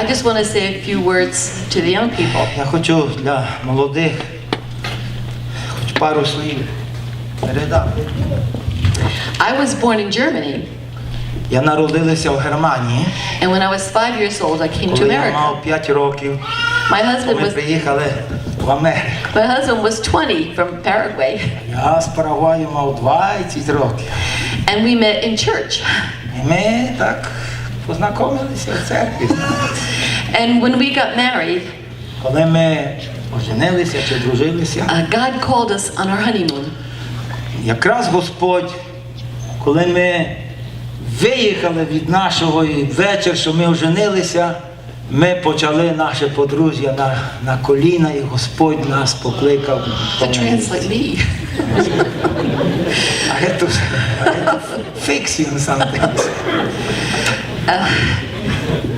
I just want to say a few words to the young people. Я хочу для молодих хоч пару слів передати. I was born in Germany, Я народилася в Германії, and when I was five years old, I came to коли я America. мав 5 років, My husband ми was приїхали в Америку. my husband was 20 from Paraguay, Я з Парагваю мав 20 років. and we met in church. І ми так познайомилися в церкві. And when we got married, Коли ми оженилися чи дружилися, uh, God called us on our honeymoon. якраз Господь, коли ми виїхали від нашого і вечір, що ми оженилися, ми почали наше подружжя на, на коліна, і Господь нас покликав. I had to, I had to fix you something.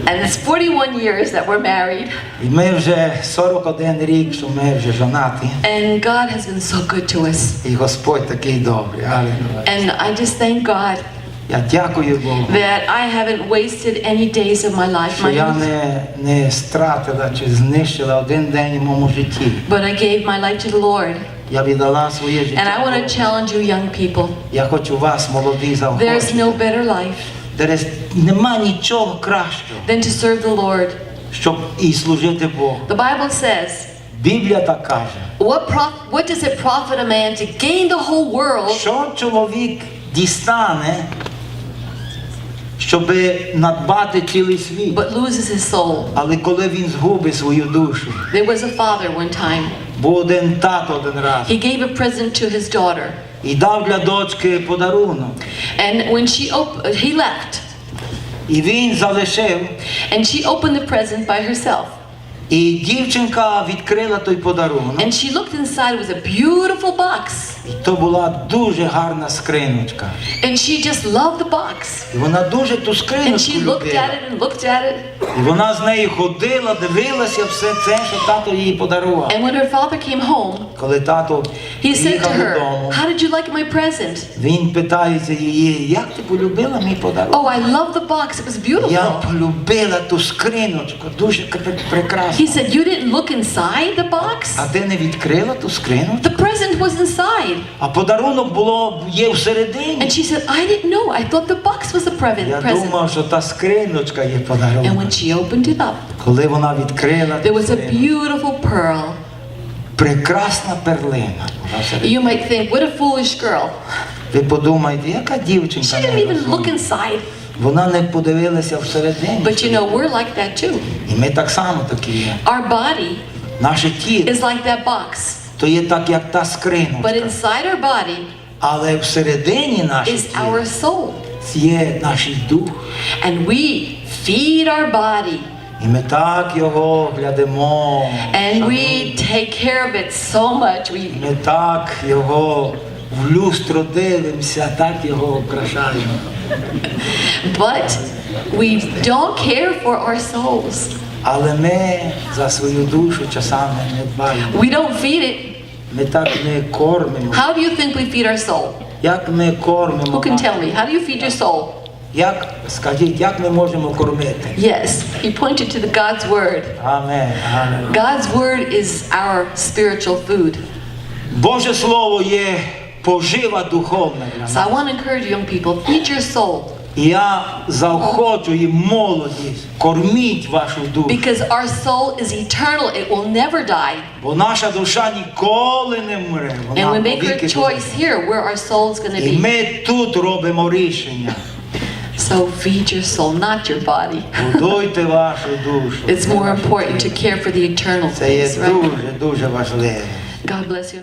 And it's 41 years that we're married, І ми вже 41 рік, що ми вже жонаті. and God has been so good to us. І Господь такий добрий. Алілуя. And I just thank God Я дякую Богу, that I haven't wasted any days of my life, що my я youth, не, не стратила чи знищила один день в моєму житті. but I gave my life to the Lord. Я віддала своє And I життя. want to Богу. challenge you, young people. Я хочу вас, молоді, There's заохочити. no better life There is- Нема нічого кращого, than to serve the Lord. щоб і служити Богу. The Bible says, Біблія так каже, what, prof- what does it profit a man to gain the whole world що чоловік дістане, щоб надбати цілий світ. but loses his soul? Але коли він згубить свою душу, There was a father one time. був один тато один раз He gave a present to his daughter. І дав для дочки подарунок. And when she op- he left, І він залишив, and she opened the present by herself. і дівчинка відкрила той подарунок. And she looked inside, it was a beautiful box. І то була дуже гарна скриночка. And she just loved the box. І вона дуже ту And she looked любила. at it and looked at it. І вона з нею ходила, дивилася все це, що тато їй подарував. And when her father came home, Коли тато he said to приїхав her, додому, How did you like my present? він питається її, як ти полюбила мій подарунок? Oh, I love the box. It was Я beautiful. полюбила ту скриночку, дуже кр- прекрасно. He said, You didn't look inside the box? А ти не відкрила ту скриночку? The present was inside. А подарунок було є всередині. And she said, I didn't know. I thought the box was a pre- Я present. думав, що та скриночка є And подарунок. when she opened it up, Коли вона відкрила there ту was a скриночку, beautiful pearl. прекрасна перлина. була всередині. You might think, What a foolish girl. Ви подумайте, яка She дівчинка didn't even look нерозумна. inside. Вона не подивилася всередині. But you know, we're like that too. І ми так само такі є. Our body Наше тіло is like that box. то є так, як та But скриночка. inside our body Але всередині наше is тіло our soul. є наш дух. And we feed our body. І ми так його глядимо. And we take care of it so much. We, Ми так його в люстро дивимося, так його украшаємо. but we don't care for our souls. Але ми за свою душу часами не дбаємо. We don't feed it. Ми так не кормимо. How do you think we feed our soul? Як ми кормимо? Who can tell me? How do you feed your soul? Як, скажіть, як ми можемо кормити? Yes, he pointed to the God's word. Амен. Амен. God's word is our spiritual food. Боже Слово є пожива духовна для So. I want to encourage young people, feed your soul. Я заохочую молодість, корміть вашу душу. Because our soul is eternal. It will never die. Бо наша душа ніколи не вмре. And we make буде. choice here where our soul is going to І be. ми тут робимо рішення. So feed your soul, not your body. Будуйте вашу душу. It's more important to care for the eternal Це є things, right? дуже, дуже важливо. God bless you.